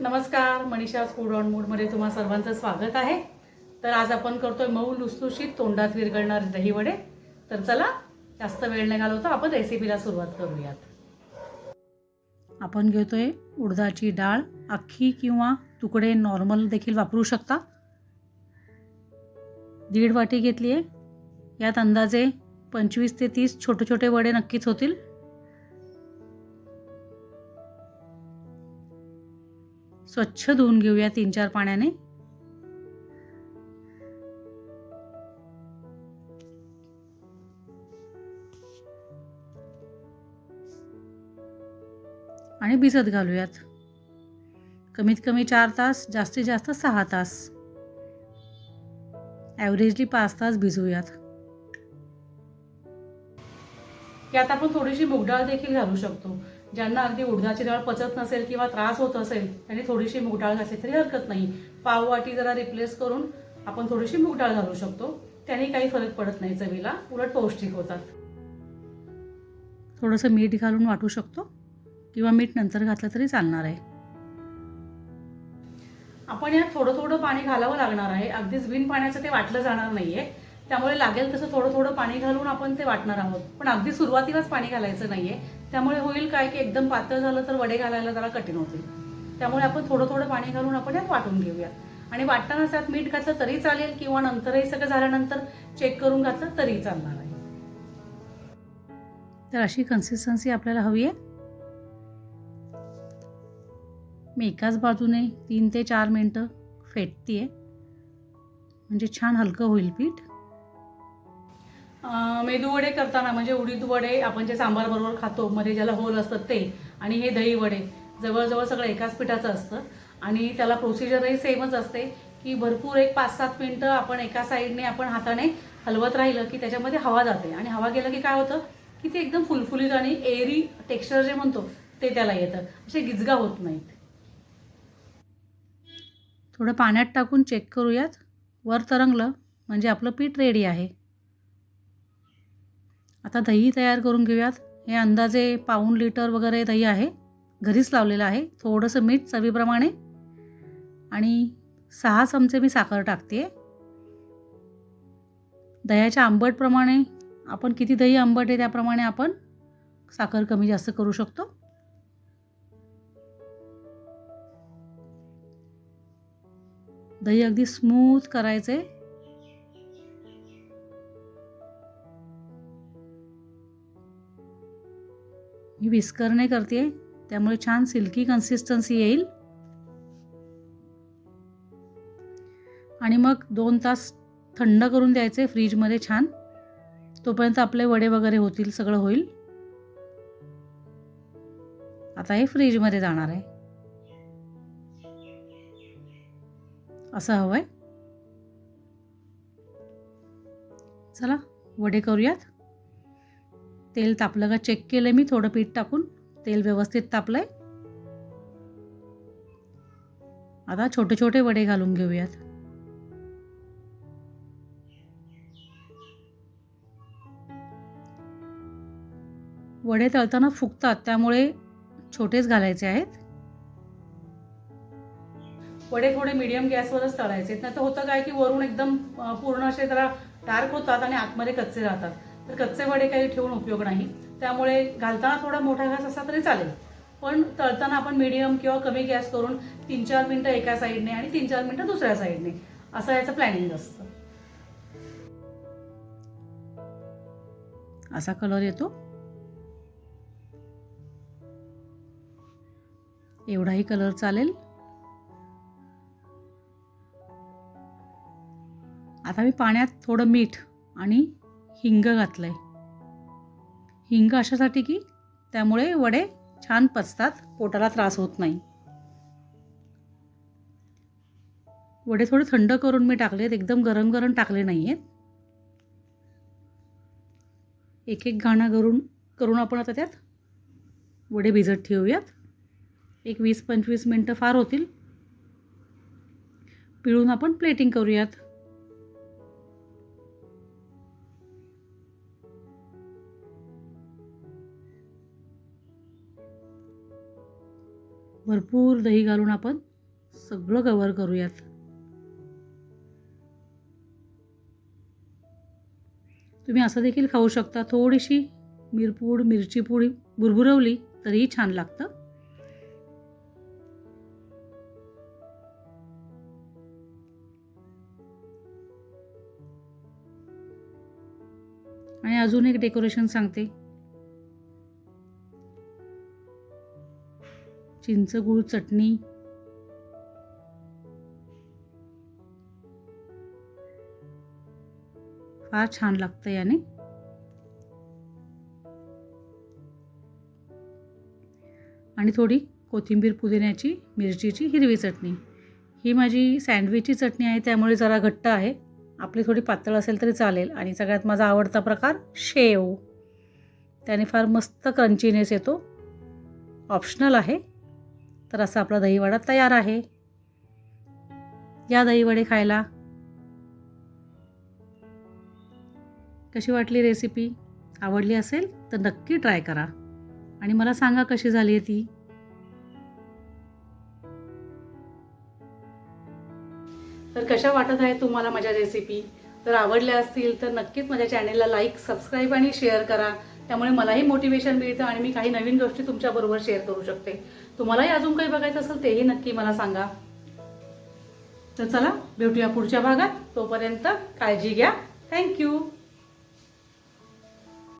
नमस्कार Manisha food on मूडमध्ये तुम्हा सर्वांचं स्वागत आहे. तर आज आपण करतोय मऊ लुसलुशीत तोंडात विरघळणार दहीवडे. तर चला जास्त वेळ नाही घालवतो आपण रेसिपीला सुरुवात करूयात. आपण घेतोय उडदाची डाळ अख्खी किंवा तुकडे नॉर्मल देखील वापरू शकता. दीड वाटी घेतली आहे यात अंदाजे पंचवीस ते तीस छोटे छोटे वडे नक्कीच होतील. स्वच्छ धुवून घेऊया तीन चार पाण्याने. आणि भिजत घालूयात. कमीत कमी चार तास जास्तीत जास्त सहा तास. ॲव्हरेजली पाच तास भिजवूयात यात आपण थोडीशी मुगडाळ देखील घालू शकतो. ज्यांना अगदी उडदाची डाळ पचत नसेल किंवा त्रास होत असेल त्यांनी थोडीशी मुगडाळ घातली तरी हरकत नाही. पाव वाटी जरा रिप्लेस करून आपण थोडीशी मुगडाळ घालू शकतो. त्याने काही फरक पडत नाही चवीला. उलट पौष्टिक होतात. थोडंसं मीठ घालून वाटू शकतो किंवा मीठ नंतर घातलं तरी चालणार आहे. आपण यात थोडं थोडं पाणी घालावं लागणार आहे. अगदीच बिन पाण्याचं ते वाटलं जाणार नाहीये. त्यामुळे लागेल तसं थोडं थोडं पाणी घालून आपण ते वाटणार आहोत. पण अगदी सुरुवातीलाच पाणी घालायचं नाहीये. त्यामुळे होईल काय की एकदम पातळ झालं तर वडे घालायला जरा कठीण होतील. त्यामुळे आपण थोडं थोडं पाणी घालून आपण यात वाटून घेऊयात. आणि वाटताना त्यात मीठ घातलं तरी चालेल किंवा नंतरही सगळं झाल्यानंतर चेक करून घातलं तरी चालणार आहे. तर अशी कन्सिस्टन्सी आपल्याला हवी आहे. मी एकाच बाजूने तीन ते चार मिनटं फेटतीये. म्हणजे छान हलकं होईल पीठ. मेदू वडे करताना म्हणजे उडीद वडे आपण जे सांबार बरोबर खातो मध्ये ज्याला होल असतात ते आणि हे दही वडे जवळजवळ सगळं एकाच पिठाचं असतं. आणि त्याला प्रोसिजरही सेमच असते की भरपूर एक पाच सात मिनटं आपण एका साईडने आपण हाताने हलवत राहिलं की त्याच्यामध्ये हवा जाते. आणि हवा गेलं की काय होतं की ते एकदम फुलफुलीत आणि एरी टेक्स्चर जे म्हणतो ते त्याला येतं. असे गिजगा होत नाहीत. थोडं पाण्यात टाकून चेक करूयात. वर तरंगलं म्हणजे आपलं पीठ रेडी आहे. आता दही तयार करून घेऊयात. हे अंदाजे पाऊण लिटर वगैरे दही आहे. घरीच लावलेलं आहे. थोडंसं मीठ चवीप्रमाणे. आणि सहा चमचे मी साखर टाकते दह्याच्या आंबटप्रमाणे आपण किती दही आंबट आहे त्याप्रमाणे आपण साखर कमी जास्त करू शकतो. दही अगदी स्मूथ करायचे मी विस्करणे करते त्यामुळे छान सिल्की कन्सिस्टन्सी येईल. आणि मग दोन तास थंड करून द्यायचे फ्रीजमध्ये छान. तोपर्यंत आपले वडे वगैरे होतील सगळं होईल. आता हे फ्रीजमध्ये जाणार आहे. असं हवं आहे चला वडे करूयात. तेल तापलं का चेक केलं मी थोडं पीठ टाकून. तेल व्यवस्थित तापलंय. आता छोटे छोटे वडे घालून घेऊयात. वडे तळताना फुगतात त्यामुळे छोटेच घालायचे आहेत. वडे थोडे मीडियम गॅसवरच तळायचे नाही तर होतं काय की वरून एकदम पूर्ण असे जरा डार्क होतात आणि आतमध्ये कच्चे राहतात. तर कच्चे वडे काही ठेवून उपयोग नाही. त्यामुळे घालताना थोडा मोठा घास असला तरी चालेल. पण तळताना आपण मीडियम किंवा कमी गॅस करून तीन चार मिनटं एका साईडने आणि तीन चार मिनटं दुसऱ्या साईडने असं याचं प्लॅनिंग असतं. असा कलर येतो. एवढाही कलर चालेल. आता मी पाण्यात थोडं मीठ आणि हिंग घातलंय. हिंग अशासाठी की त्यामुळे वडे छान पचतात पोटाला त्रास होत नाही. वडे थोडे थंड करून मी टाकलेत एकदम गरम गरम टाकले नाही आहेत एक एक घाणा करून करून आपण आता त्यात वडे भिजत ठेवूयात. एक वीस पंचवीस मिनटं फार होतील. पिळून आपण प्लेटिंग करूयात. भरपूर दही घालून आपण सगळं कवर करूयात. तुम्ही असं देखील खाऊ शकता. थोडीशी मिरपूड मिरची पुडी भुरभुरवली तरीही छान लागतं. आणि अजून एक डेकोरेशन सांगते. चिंचगूळ चटणी. फार छान लागतं याने. आणि थोडी कोथिंबीर पुदिन्याची मिरचीची हिरवी चटणी. ही माझी सँडविचची चटणी आहे त्यामुळे जरा घट्ट आहे. आपली थोडी पातळ असेल तरी चालेल. आणि सगळ्यात माझा आवडता प्रकार शेव. त्याने फार मस्त क्रंचीनेस येतो. ऑप्शनल आहे. तर असा आपला दहीवडा तयार आहे. या दहीवडे खायला. कशी वाटली रेसिपी आवडली असेल तर नक्की ट्राय करा. आणि मला सांगा कशी झाली आहे ती? तर कशा वाटत आहे तुम्हाला माझ्या रेसिपी तर आवडल्या असतील तर नक्कीच माझ्या चॅनेलला लाईक सबस्क्राईब आणि शेअर करा. त्यामुळे मलाही मोटिवेशन मिळतं आणि मी काही नवीन गोष्टी तुमच्याबरोबर शेअर करू शकते. तुम्हालाही अजून काही बघायचं असेल तेही नक्की मला सांगा. तर चला भेटूया पुढच्या भागात. तोपर्यंत काळजी घ्या. थँक्यू